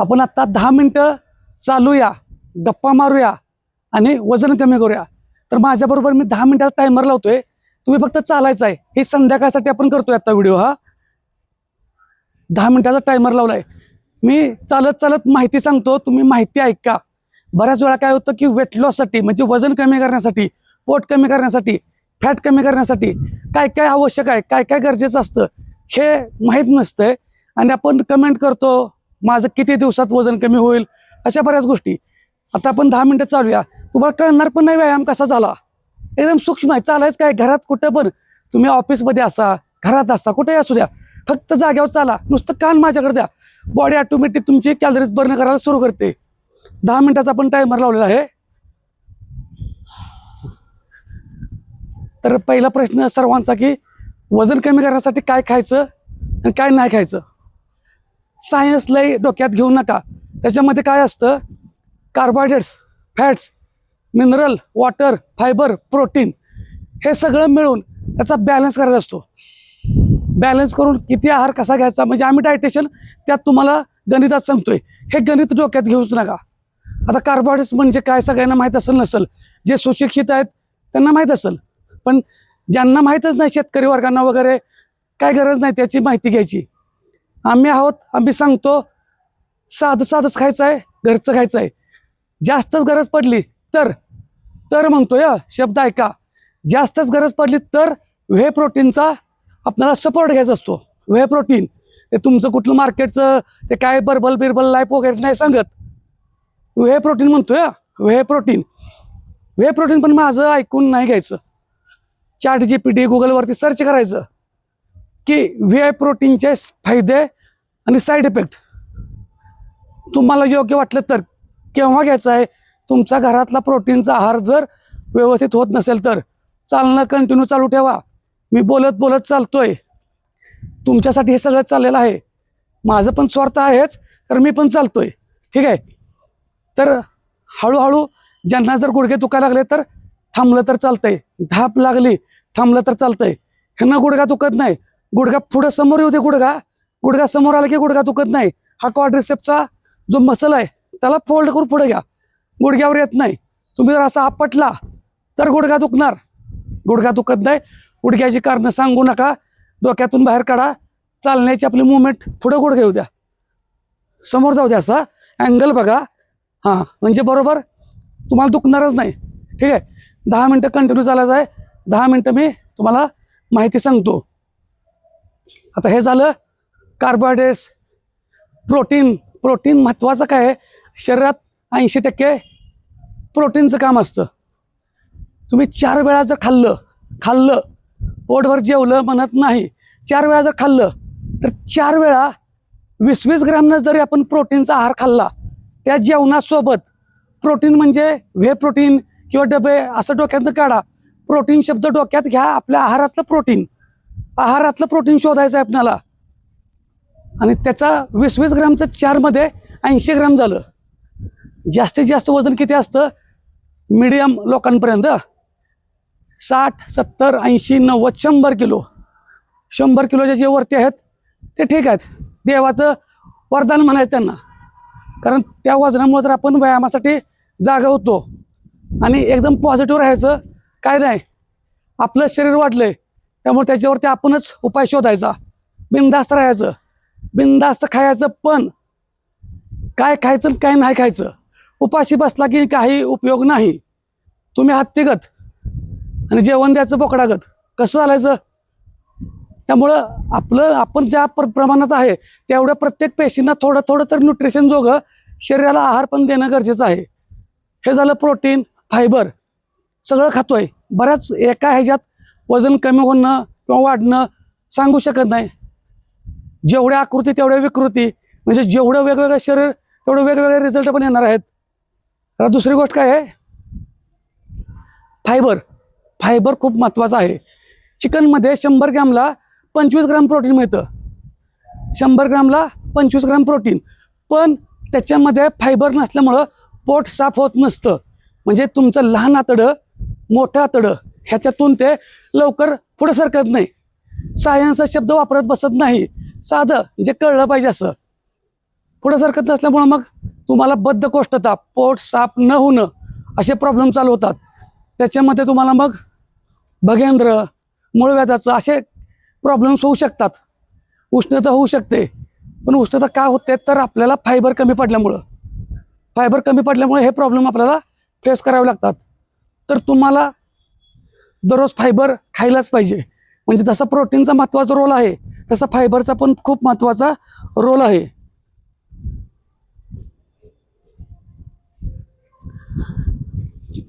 आपण आत्ता दहा मिनटं चालूया गप्पा मारूया आणि वजन कमी करूया. तर माझ्याबरोबर मी दहा मिनटाचा टायमर लावतोय. तुम्ही फक्त चालायचं आहे. हे संध्याकाळसाठी आपण करतोय आता व्हिडिओ हा. दहा मिनटाचा टायमर लावलाय. मी चालत चालत माहिती सांगतो तुम्ही माहिती ऐका. बऱ्याच वेळा काय होतं की वेट लॉससाठी म्हणजे वजन कमी करण्यासाठी पोट कमी करण्यासाठी फॅट कमी करण्यासाठी काय काय आवश्यक आहे काय काय गरजेचं असतं हे माहीत नसतंय. आणि आपण कमेंट करतो माझं किती दिवसात वजन कमी होईल? अशा बऱ्याच गोष्टी. आता आपण दहा मिनटं चालूया. तुम्हाला कळणार पण नाही व्यायाम कसा झाला. एकदम सूक्ष्म आहे. चालायच काय? घरात कुठं पण. तुम्ही ऑफिसमध्ये असा घरात असा कुठेही असू द्या. फक्त जाग्यावर चाला. नुसतं कान माझ्याकडे द्या. बॉडी ऑटोमॅटिक तुमची कॅलरीज बर्न करायला सुरू करते. दहा मिनटाचा आपण टायमर लावलेला आहे. तर पहिला प्रश्न सर्वांचा की वजन कमी करण्यासाठी काय खायचं आणि काय नाही खायचं? सायन्स लय डोक्यात घेऊ नका. त्याच्यामध्ये काय असतं? Carbohydrates fats mineral water fibre protein हे सगळं मिळून त्याचा बॅलन्स करायचा असतो. बॅलन्स करून किती आहार कसा घ्यायचा? म्हणजे आम्ही डायटेशन त्यात तुम्हाला गणितात सांगतोय. हे गणित डोक्यात घेऊच नका. आता कार्बोहायड्रेट्स म्हणजे काय सगळ्यांना माहीत असेल नसेल. जे सुशिक्षित आहेत त्यांना माहीत असेल. पण ज्यांना माहीतच नाही शेतकरी वर्गांना वगैरे काय गरज नाही त्याची माहिती घ्यायची. आम्ही आहोत आम्ही सांगतो साधं साधंच खायचं आहे घरचं खायचं आहे. जास्तच गरज पडली तर तर म्हणतो या शब्द ऐका. जास्तच गरज पडली तर व्हे प्रोटीनचा आपल्याला सपोर्ट घ्यायचा असतो. व्हे प्रोटीन ते तुमचं कुठलं मार्केटचं ते काय बर्बल बिरबल लाईफ वगैरे नाही सांगत. व्हे प्रोटीन म्हणतो या व्हे प्रोटीन व्हे प्रोटीन पण माझं ऐकून नाही घ्यायचं. चॅट जी पी टी गुगलवरती सर्च करायचं. की व्ही आय प्रोटीनचे फायदे आणि साईड इफेक्ट तुम्हाला योग्य वाटलं तर केव्हा घ्यायचं आहे? तुमचा घरातला प्रोटीनचा आहार जर व्यवस्थित होत नसेल तर चालणं कंटिन्यू चालू ठेवा. मी बोलत बोलत चालतोय. तुमच्यासाठी हे सगळं चाललेलं आहे. माझं पण स्वार्थ आहेच तर मी पण चालतोय. ठीक आहे? तर हळूहळू ज्यांना जर गुडघे दुखायला लागले तर थांबलं तर चालतंय. धाप लागली थांबलं तर चालतंय. ह्यांना गुडघा दुखत नाही. गुडघा पुढं समोर येऊ दे गुडघा. गुडघा समोर आला की गुडघा दुखत नाही. हा क्वाड्रिसेपचा जो मसल आहे त्याला फोल्ड करून पुढे घ्या. गुडघ्यावर येत नाही. तुम्ही जर असा आपटला तर गुडघा दुखणार. गुडघा दुखत नाही. गुडघ्याची कारणं सांगू नका. डोक्यातून बाहेर काढा. चालण्याची आपली मुवमेंट पुढं गुडघे येऊ द्या. समोर जाऊ द्या असा. अँगल बघा. हां म्हणजे बरोबर? तुम्हाला दुखणारच नाही. ठीक आहे? दहा मिनटं कंटिन्यू चालायचं आहे. दहा मिनटं मी तुम्हाला माहिती सांगतो. आता हे झालं कार्बोहायड्रेट्स प्रोटीन प्रोटीन महत्त्वाचं काय आहे? शरीरात ऐंशी टक्के प्रोटीनचं काम असतं. तुम्ही चार वेळा जर खाल्लं खाल्लं पोटभर जेवलं म्हणत नाही चार वेळा जर खाल्लं तर चार वेळा वीस वीस ग्रॅमनं जरी आपण प्रोटीनचा आहार खाल्ला त्या जेवणासोबत प्रोटीन म्हणजे व्हे प्रोटीन किंवा डबे असं डोक्यातनं काढा. प्रोटीन शब्द डोक्यात घ्या आपल्या आहारातलं प्रोटीन आहारातलं प्रोटीन शोधायचं आहे आपल्याला. आणि त्याचा वीस वीस ग्रामचं चारमध्ये ऐंशी ग्राम झालं. जास्तीत जास्त वजन किती असतं? मिडियम लोकांपर्यंत. साठ सत्तर ऐंशी नव्वद शंभर किलो. शंभर किलोचे जे वरती आहेत ते ठीक आहेत. देवाचं वरदान म्हणायचं त्यांना. कारण त्या वजनामुळे तर आपण व्यायामासाठी जागा होतो. आणि एकदम पॉझिटिव्ह राहायचं. काय नाही. आपलं शरीर वाढलं आहे त्यामुळे त्याच्यावरती आपणच उपाय शोधायचा. बिंदास्त राहायचं. बिंदास्त खायचं पण काय खायचं आणि काय नाही खायचं. उपाशी बसला की काही उपयोग नाही. तुम्ही हत्तीगत आणि जेवण द्यायचं बोकडागत कसं चालायचं? त्यामुळं आपलं आपण ज्या प्र प्रमाणात आहे तेवढ्या प्रत्येक पेशींना थोडं थोडं तर न्यूट्रिशन जोगं शरीराला आहार पण देणं गरजेचं आहे. हे झालं प्रोटीन फायबर सगळं खातोय. बऱ्याच एका ह्याच्यात वजन कमी होणं किंवा वाढणं सांगू शकत नाही. जेवढ्या आकृती तेवढ्या विकृती म्हणजे जेवढं वेगवेगळं शरीर तेवढं वेगवेगळे रिझल्ट पण येणार आहेत. आता दुसरी गोष्ट काय आहे? फायबर. फायबर खूप महत्त्वाचं आहे. चिकनमध्ये शंभर ग्रॅमला पंचवीस ग्राम प्रोटीन मिळतं. शंभर ग्रामला पंचवीस ग्राम प्रोटीन. पण त्याच्यामध्ये फायबर नसल्यामुळं पोट साफ होत नसतं. म्हणजे तुमचं लहान आतडं मोठं आतडं ह्याच्यातून ते लवकर पुढं सरकत नाही. सायन्सचा शब्द वापरत बसत नाही. साधं जे कळलं पाहिजे असं. पुढे सरकत नसल्यामुळं मग तुम्हाला बद्धकोष्ठता पोट साफ न होणं असे प्रॉब्लेम चालू होतात. त्याच्यामध्ये तुम्हाला मग भगेंद्र मूळव्याधाचं असे प्रॉब्लेम्स होऊ शकतात. उष्णता होऊ शकते. पण उष्णता का होते? तर आपल्याला फायबर कमी पडल्यामुळं. फायबर कमी पडल्यामुळे हे प्रॉब्लेम आपल्याला फेस करावे लागतात. तर तुम्हाला दररोज फायबर खायलाच पाहिजे. म्हणजे जसा प्रोटीनचा महत्त्वाचा रोल आहे तसा फायबरचा पण खूप महत्त्वाचा रोल आहे.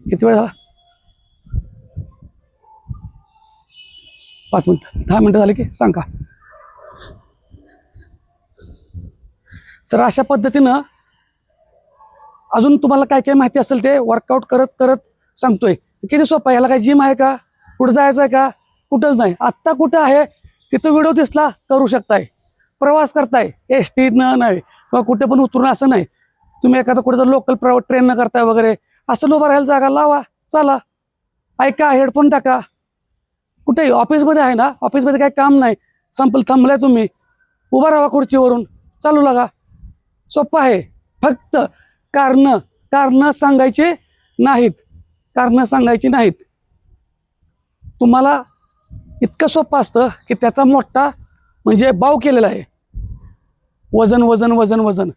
किती वेळ झाला? पाच मिनटं. दहा मिनटं झाले की? सांगा. तर अशा पद्धतीनं अजून तुम्हाला काय काय माहिती असेल ते वर्कआउट करत करत सांगतोय. किती सोपं आहे? याला काय जिम आहे का? कुठं जायचं आहे का? कुठंच नाही. आत्ता कुठं आहे? तिथं व्हिडिओ दिसला करू शकताय. प्रवास करताय. एस टीनं नाही. किंवा कुठे पण उतरून असं नाही. तुम्ही एखादा कुठं जर लोकल प्रवा ट्रेननं करताय वगैरे असं उभं राहायला जागा लावा. चला. ऐका हेडफोन टाका. कुठेही ऑफिसमध्ये आहे ना? ऑफिसमध्ये काही काम नाही. संपल थांबलाय तुम्ही. उभा राहा खुर्चीवरून. चालू लागा. सोपं आहे. फक्त कारणं कारणं सांगायचे नाहीत. कारणं सांगायची नाहीत. तुम्हाला इतकं सोपं असतं की त्याचा मोठा म्हणजे बाव केलेला आहे. वजन वजन वजन वजन.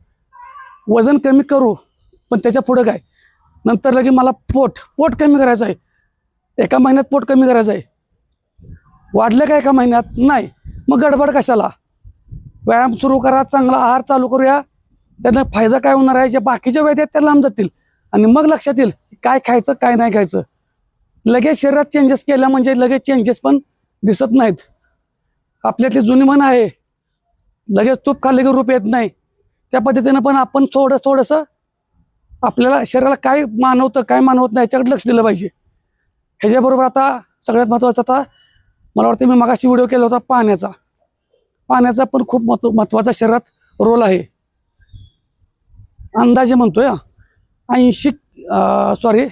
वजन कमी करू पण त्याच्या पुढं काय? नंतर लगे मला पोट पोट कमी करायचं आहे. एका महिन्यात पोट कमी करायचं आहे. वाढलं का एका महिन्यात? नाही. मग गडबड कशाला? व्यायाम सुरू करा चांगला आहार चालू करूया. त्यांना फायदा काय होणार आहे? जे बाकीच्या व्याधी आहेत त्या लांब जातील. आणि मग लक्षात येईल काय खायचं काय नाही खायचं. लगेच शरीरात चेंजेस केल्या म्हणजे लगेच चेंजेस पण दिसत नाहीत. आपल्यातली जुनी म्हण आहे लगेच तूप खाल्ले की रूप येत नाही. त्या पद्धतीनं पण आपण थोडं थोडंसं आपल्याला शरीराला काय मानवतं काय मानवत नाही याच्याकडे लक्ष दिलं पाहिजे. ह्याच्याबरोबर आता सगळ्यात महत्त्वाचं आता मला वाटतं मी मगाशी व्हिडिओ केला होता पाण्याचा. पाण्याचा पण खूप महत्त्व महत्त्वाचा शरीरात रोल आहे. अंदाजे म्हणतोय ऐंशी सॉरी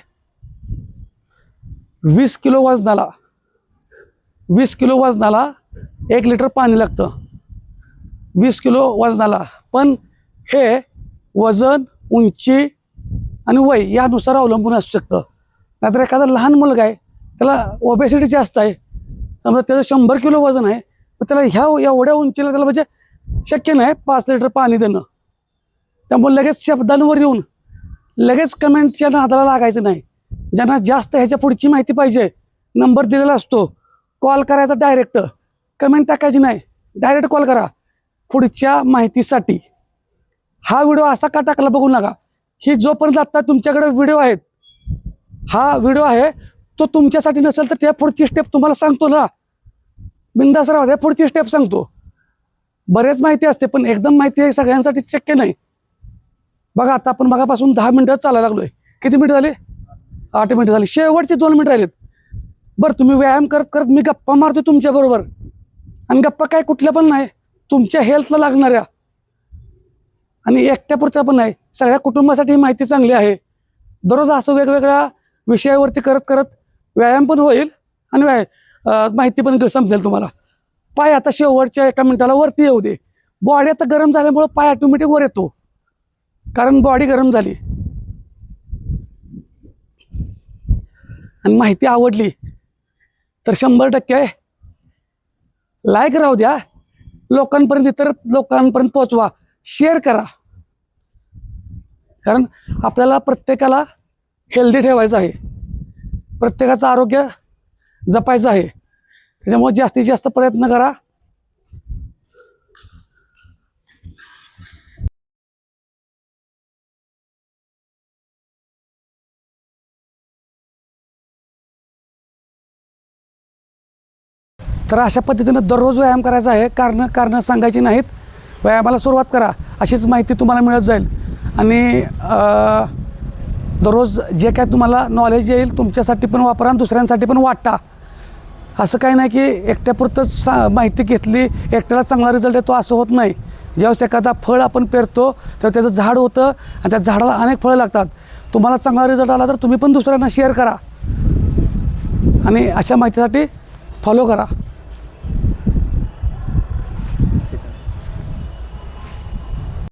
वीस किलो वजनाला वीस किलो वजनाला एक लिटर पाणी लागतं. वीस किलो वजनाला. पण हे वजन उंची आणि वय यानुसार अवलंबून असू शकतं. नाहीतर एखादा लहान मुलगा आहे त्याला ओबेसिटी जास्त आहे समजा त्याचं शंभर किलो वजन आहे तर त्याला ह्या एवढ्या उंचीला त्याला म्हणजे शक्य नाही पाच लिटर पाणी देणं. त्यामुळे लगेच शब्दांवर येऊन लगेच कमेंटच्या नादाला लागायचं नाही. ज्यांना जास्त ह्याच्या पुढची माहिती पाहिजे नंबर दिलेला असतो. कॉल करायचा डायरेक्ट कमेंट टाकायची नाही. डायरेक्ट कॉल करा. पुढच्या माहितीसाठी. हा व्हिडिओ असा का टाकला बघू नका. ही जोपर्यंत आत्ता तुमच्याकडे व्हिडिओ आहेत हा व्हिडिओ आहे तो तुमच्यासाठी नसेल तर त्या पुढची स्टेप तुम्हाला सांगतो ना. बिंदास राहू त्या पुढची स्टेप सांगतो. बरेच माहिती असते पण एकदम माहिती आहे सगळ्यांसाठी शक्य नाही. बघा आता आपण मगापासून दहा मिनिटं चालायला लागलोय. किती मिनिटं झाले? आठ मिनिटं झाली. शेवटचे दोन मिनिटं राहिलेत. बरं तुम्ही व्यायाम करत करत मी गप्पा मारतो तुमच्या बरोबर. आणि गप्पा काय कुठल्या पण नाही तुमच्या हेल्थला लागणाऱ्या. आणि एकट्यापुरत्या पण नाही. सगळ्या कुटुंबासाठी माहिती चांगली आहे. दररोज असं वेगवेगळ्या विषयावरती करत करत व्यायाम पण होईल आणि व्याय माहिती पण समजेल तुम्हाला. पाय आता शेवटच्या एका मिनिटाला वरती येऊ दे. बॉडी आता गरम झाल्यामुळं पाय ऑटोमॅटिक वर येतो. कारण बॉडी गरम झाली. आणि माहिती आवडली तर शंभर टक्के लाईक राहू द्या. लोकांपर्यंत इतर लोकांपर्यंत पोहोचवा. शेअर करा. कारण आपल्याला प्रत्येकाला हेल्दी ठेवायचं आहे. प्रत्येकाचं आरोग्य जपायचं आहे. त्याच्यामुळे जास्तीत जास्त प्रयत्न करा. तर अशा पद्धतीनं दररोज व्यायाम करायचा आहे. कारणं कारणं सांगायची नाहीत. व्यायामाला सुरुवात करा. अशीच माहिती तुम्हाला मिळत जाईल. आणि दररोज जे काय तुम्हाला नॉलेज येईल तुमच्यासाठी पण वापरा आणि दुसऱ्यांसाठी पण वाटा. असं काही नाही की एकट्यापुरतंच सा माहिती घेतली एकट्याला चांगला रिझल्ट येतो असं होत नाही. ज्यावेळेस एखादा फळ आपण पेरतो तेव्हा त्याचं झाड होतं आणि त्या झाडाला अनेक फळं लागतात. तुम्हाला चांगला रिझल्ट आला तर तुम्ही पण दुसऱ्यांना शेअर करा. आणि अशा माहितीसाठी फॉलो करा.